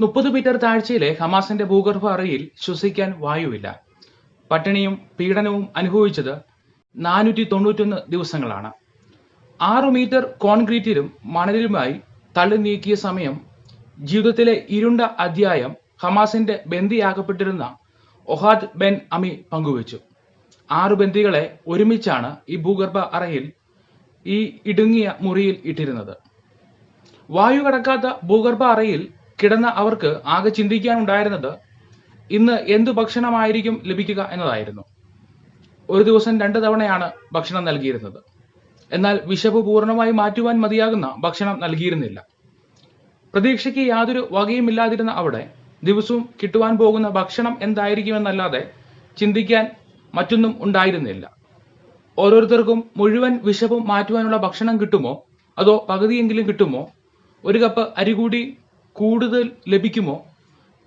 മുപ്പത് മീറ്റർ താഴ്ചയിലെ ഹമാസിന്റെ ഭൂഗർഭ അറയിൽ ശ്വസിക്കാൻ വായുവില്ല. പട്ടിണിയും പീഡനവും അനുഭവിച്ചത് നാനൂറ്റി തൊണ്ണൂറ്റൊന്ന് ദിവസങ്ങളാണ്. ആറു മീറ്റർ കോൺക്രീറ്റിലും മണലിലുമായി തള്ളി നീക്കിയ സമയം ജീവിതത്തിലെ ഇരുണ്ട അധ്യായം ഹമാസിന്റെ ബന്ദിയാക്കപ്പെട്ടിരുന്ന ഒഹാദ് ബെൻ അമി പങ്കുവച്ചു. ആറു ബന്ദികളെ ഒരുമിച്ചാണ് ഈ ഭൂഗർഭ അറയിൽ ഈ ഇടുങ്ങിയ മുറിയിൽ ഇട്ടിരുന്നത്. വായു കടക്കാത്ത ഭൂഗർഭ അറയിൽ കിടന്ന അവർക്ക് ആകെ ചിന്തിക്കാനുണ്ടായിരുന്നത് ഇന്ന് എന്തു ഭക്ഷണമായിരിക്കും ലഭിക്കുക എന്നതായിരുന്നു. ഒരു ദിവസം രണ്ട് തവണയാണ് ഭക്ഷണം നൽകിയിരുന്നത്. എന്നാൽ വിശപ്പ് പൂർണമായി മാറ്റുവാൻ മതിയാകുന്ന ഭക്ഷണം നൽകിയിരുന്നില്ല. പ്രതീക്ഷയ്ക്ക് യാതൊരു വകയുമില്ലാതിരുന്ന അവിടെ ദിവസവും കിട്ടുവാൻ പോകുന്ന ഭക്ഷണം എന്തായിരിക്കുമെന്നല്ലാതെ ചിന്തിക്കാൻ മറ്റൊന്നും ഉണ്ടായിരുന്നില്ല. ഓരോരുത്തർക്കും മുഴുവൻ വിശപ്പും മാറ്റുവാനുള്ള ഭക്ഷണം കിട്ടുമോ? അതോ പകുതിയെങ്കിലും കിട്ടുമോ? ഒരു കപ്പ് അരി കൂടി കൂടുതൽ ലഭിക്കുമോ?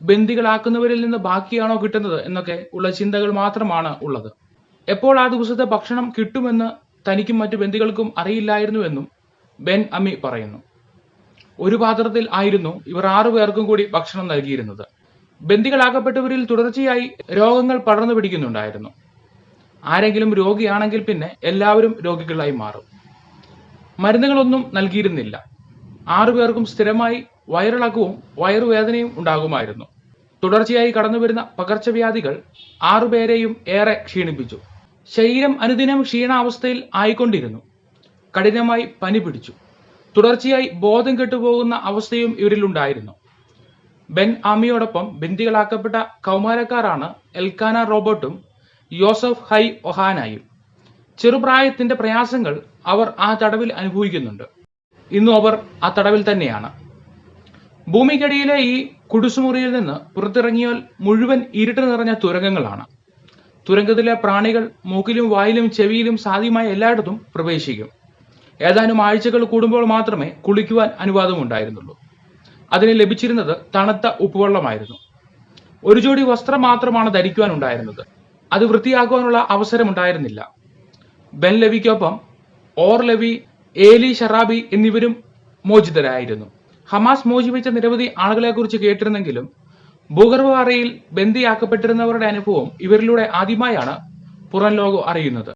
ബന്ദികളാക്കുന്നവരിൽ നിന്ന് ബാക്കിയാണോ കിട്ടുന്നത് എന്നൊക്കെ ഉള്ള ചിന്തകൾ മാത്രമാണ് ഉള്ളത്. എപ്പോൾ ആ ദിവസത്തെ ഭക്ഷണം കിട്ടുമെന്ന് തനിക്കും മറ്റു ബന്ദികൾക്കും അറിയില്ലായിരുന്നുവെന്നും ബെൻ അമി പറയുന്നു. ഒരു പാത്രത്തിൽ ആയിരുന്നു ഇവർ ആറു പേർക്കും കൂടി ഭക്ഷണം നൽകിയിരുന്നത്. ബന്ദികളാക്കപ്പെട്ടവരിൽ തുടർച്ചയായി രോഗങ്ങൾ പടർന്നു പിടിക്കുന്നുണ്ടായിരുന്നു. ആരെങ്കിലും രോഗിയാണെങ്കിൽ പിന്നെ എല്ലാവരും രോഗികളായി മാറും. മരുന്നുകളൊന്നും നൽകിയിരുന്നില്ല. ആറു പേർക്കും സ്ഥിരമായി വയറിളക്കവും വയറുവേദനയും ഉണ്ടാകുമായിരുന്നു. തുടർച്ചയായി കടന്നുവരുന്ന പകർച്ചവ്യാധികൾ ആറുപേരെയും ഏറെ ക്ഷീണിപ്പിച്ചു. ശരീരം അനുദിനം ക്ഷീണാവസ്ഥയിൽ ആയിക്കൊണ്ടിരുന്നു. കഠിനമായി പനി പിടിച്ചു. തുടർച്ചയായി ബോധം കെട്ടുപോകുന്ന അവസ്ഥയും ഇവരിലുണ്ടായിരുന്നു ബെൻ ആമിയോടൊപ്പം ബന്ദികളാക്കപ്പെട്ട കൗമാരക്കാരാണ് എൽക്കാന റോബർട്ടും യോസഫ് ഹൈ ഒഹാനായും. ചെറുപ്രായത്തിന്റെ പ്രയാസങ്ങൾ അവർ ആ തടവിൽ അനുഭവിക്കുന്നുണ്ട്. ഇന്നും അവർ ആ തടവിൽ തന്നെയാണ്. ഭൂമിക്കടിയിലെ ഈ കുടുസുമുറിയിൽ നിന്ന് പുറത്തിറങ്ങിയാൽ മുഴുവൻ ഇരുട്ട് നിറഞ്ഞ തുരങ്കങ്ങളാണ്. തുരങ്കത്തിലെ പ്രാണികൾ മൂക്കിലും വായിലും ചെവിയിലും സാധ്യമായ എല്ലായിടത്തും പ്രവേശിക്കും. ഏതാനും ആഴ്ചകൾ കൂടുമ്പോൾ മാത്രമേ കുളിക്കുവാൻ അനുവാദമുണ്ടായിരുന്നുള്ളൂ. അതിന് ലഭിച്ചിരുന്നത് തണുത്ത ഉപ്പുവെള്ളമായിരുന്നു. ഒരു ജോഡി വസ്ത്രം മാത്രമാണ് ധരിക്കുവാൻ ഉണ്ടായിരുന്നത് അത് വൃത്തിയാക്കുവാനുള്ള അവസരമുണ്ടായിരുന്നില്ല. ബെൻ ലവിക്കൊപ്പം ഓർ ലവി ഏലി ഷറാബി എന്നിവരും മോചിതരായിരുന്നു. ഹമാസ് മോചിപ്പിച്ച നിരവധി ആളുകളെക്കുറിച്ച് കേട്ടിരുന്നെങ്കിലും ഭൂഗർഭ അറയിൽ ബന്ദിയാക്കപ്പെട്ടിരുന്നവരുടെ അനുഭവം ഇവരിലൂടെ ആദ്യമായാണ് പുറം ലോകം അറിയുന്നത്.